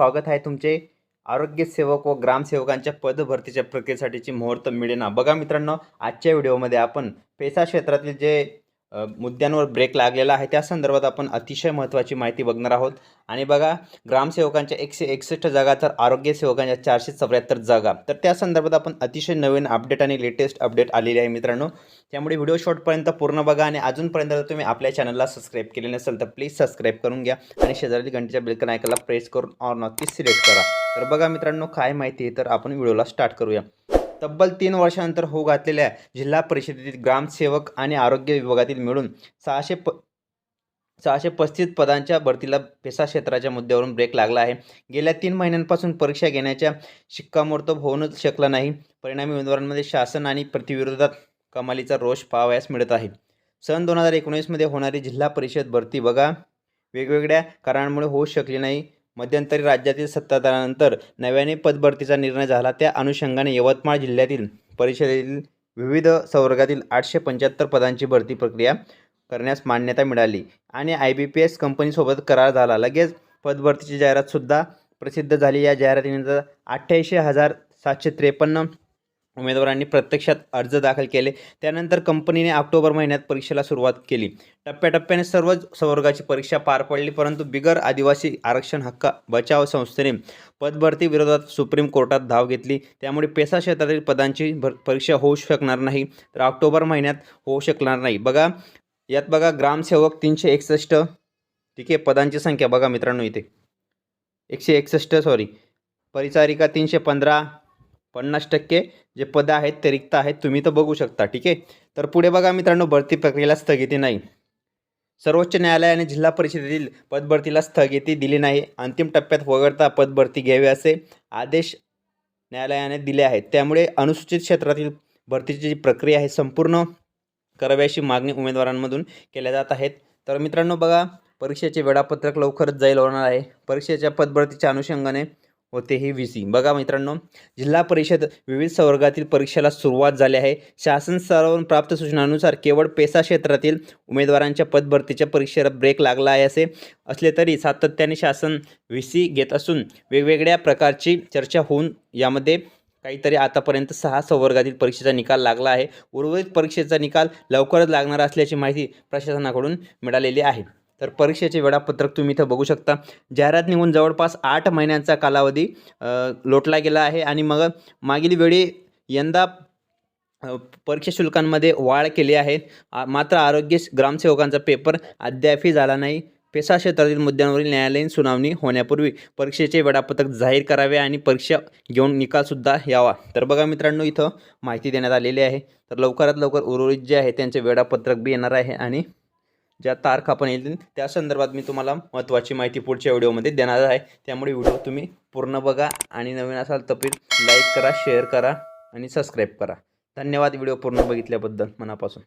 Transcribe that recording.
स्वागत आहे तुमचे आरोग्यसेवक व ग्रामसेवकांच्या पदभरतीच्या प्रक्रियेसाठीची मुहूर्त मिळेना. बघा मित्रांनो आजच्या व्हिडिओमध्ये आपण पेसा क्षेत्रातील जे मुद्द्यांवर ब्रेक लागलेला आहे. त्या संदर्भात आपण अतिशय महत्त्वाची माहिती बघणार आहोत. आणि बघा ग्रामसेवकांच्या एकशे एकसष्ट जागा तर आरोग्य सेवकांच्या चारशे चौऱ्याहत्तर जागा. तर त्या संदर्भात आपण अतिशय नवीन अपडेट आणि लेटेस्ट अपडेट आलेली आहे मित्रांनो. त्यामुळे व्हिडिओ शॉर्टपर्यंत पूर्ण बघा आणि अजूनपर्यंत जर तुम्ही आपल्या चॅनलला सबस्क्राईब केले नसेल तर प्लीज सबस्क्राईब करून घ्या आणि शेजारील घंटेच्या बिलकन ऐकायला प्रेस करून ऑर नक्की सिलेक्ट करा. तर बघा मित्रांनो काय माहिती आहे? तर आपण व्हिडिओला स्टार्ट करूया. तब्बल तीन वर्षानंतर होऊ घातलेल्या जिल्हा परिषदेतील ग्रामसेवक आणि आरोग्य विभागातील मिळून सहाशे प सहाशे पस्तीस पदांच्या भरतीला पेसा क्षेत्राच्या मुद्द्यावरून ब्रेक लागला आहे. गेल्या तीन महिन्यांपासून परीक्षा घेण्याच्या शिक्कामोर्तब होऊनच शकला नाही. परिणामी उमेदवारांमध्ये शासन आणि प्रतिविरोधात कमालीचा रोष पाहावयास मिळत आहे. सन दोन हजार एकोणीसमध्ये होणारी जिल्हा परिषद भरती बघा. वेगवेगळ्या कारणांमुळे होऊ शकली नाही. मध्यंतरी राज्यातील सत्ताधारानंतर नव्याने पदभरतीचा निर्णय झाला. त्या अनुषंगाने यवतमाळ जिल्ह्यातील परिषदेतील विविध संवर्गातील आठशे पंच्याहत्तर पदांची भरती प्रक्रिया करण्यास मान्यता मिळाली आणि आय बी पी एस कंपनीसोबत करार झाला. लगेच पदभरतीची जाहिरातसुद्धा प्रसिद्ध झाली. या जाहिरातीनंतर अठ्ठ्याऐंशी हजार सातशे त्रेपन्न उमेदवारांनी प्रत्यक्षात अर्ज दाखल केले. त्यानंतर कंपनीने ऑक्टोबर महिन्यात परीक्षेला सुरुवात केली. टप्प्याटप्प्याने सर्वच संवर्गाची परीक्षा पार पडली परंतु बिगर आदिवासी आरक्षण हक्क बचाव संस्थेने पदभरती विरोधात सुप्रीम कोर्टात धाव घेतली. त्यामुळे पेसा क्षेत्रातील पदांची भर परीक्षा होऊ शकणार नाही तर ऑक्टोबर महिन्यात होऊ शकणार नाही. बघा यात बघा ग्रामसेवक तीनशे एकसष्ट ठीक? आहे पदांची संख्या बघा मित्रांनो इथे. एकशे एकसष्ट सॉरी परिचारिका तीनशे पंधरा पन्नास टक्के जे पदं आहेत ते रिक्त आहेत तुम्ही तर बघू शकता ठीक आहे? तर पुढे बघा मित्रांनो भरती प्रक्रियेला स्थगिती नाही. सर्वोच्च न्यायालयाने जिल्हा परिषदेतील पदभरतीला स्थगिती दिली नाही. अंतिम टप्प्यात वगळता पदभरती घ्यावी असे आदेश न्यायालयाने दिले आहेत. त्यामुळे अनुसूचित क्षेत्रातील भरतीची जी प्रक्रिया आहे संपूर्ण कराव्याची मागणी उमेदवारांमधून केल्या जात आहेत. तर मित्रांनो बघा परीक्षेचे वेळापत्रक लवकरच जाईल होणार आहे. परीक्षेच्या पदभरतीच्या अनुषंगाने होते ही व्ही सी बघा मित्रांनो जिल्हा परिषद विविध संवर्गातील परीक्षेला सुरुवात झाली आहे. शासन स्तरावरून प्राप्त सूचनानुसार केवळ पेसा क्षेत्रातील उमेदवारांच्या पदभरतीच्या परीक्षेला ब्रेक लागला आहे असे असले तरी सातत्याने शासन व्ही सी घेत असून वेगवेगळ्या प्रकारची चर्चा होऊन यामध्ये काहीतरी आतापर्यंत सहा संवर्गातील परीक्षेचा निकाल लागला आहे. उर्वरित परीक्षेचा निकाल लवकरच लागणार असल्याची माहिती प्रशासनाकडून मिळालेली आहे. तर परीक्षेचे वेळापत्रक तुम्ही इथं बघू शकता. जाहिरात निघून जवळपास आठ महिन्यांचा कालावधी लोटला गेला आहे आणि मग मागील वेळी यंदा परीक्षा शुल्कांमध्ये वाढ केली आहे. आ- मात्र आरोग्य ग्रामसेवकांचा पेपर अद्यापही झाला नाही. पेसा क्षेत्रातील मुद्द्यांवरील न्यायालयीन सुनावणी होण्यापूर्वी परीक्षेचे वेळापत्रक जाहीर करावे आणि परीक्षा घेऊन निकालसुद्धा यावा. तर बघा मित्रांनो इथं माहिती देण्यात आलेली आहे. तर लवकरात लवकर उर्वरित जे आहे त्यांचे वेळापत्रक बी येणार आहे आणि ज्या तारखा पण येतील त्या संदर्भात मी तुम्हाला महत्त्वाची माहिती पुढच्या व्हिडिओमध्ये देणार आहे. त्यामुळे व्हिडिओ तुम्ही पूर्ण बघा आणि नवीन असाल तर प्लीज लाईक करा शेअर करा आणि सबस्क्राईब करा. धन्यवाद व्हिडिओ पूर्ण बघितल्याबद्दल मनापासून.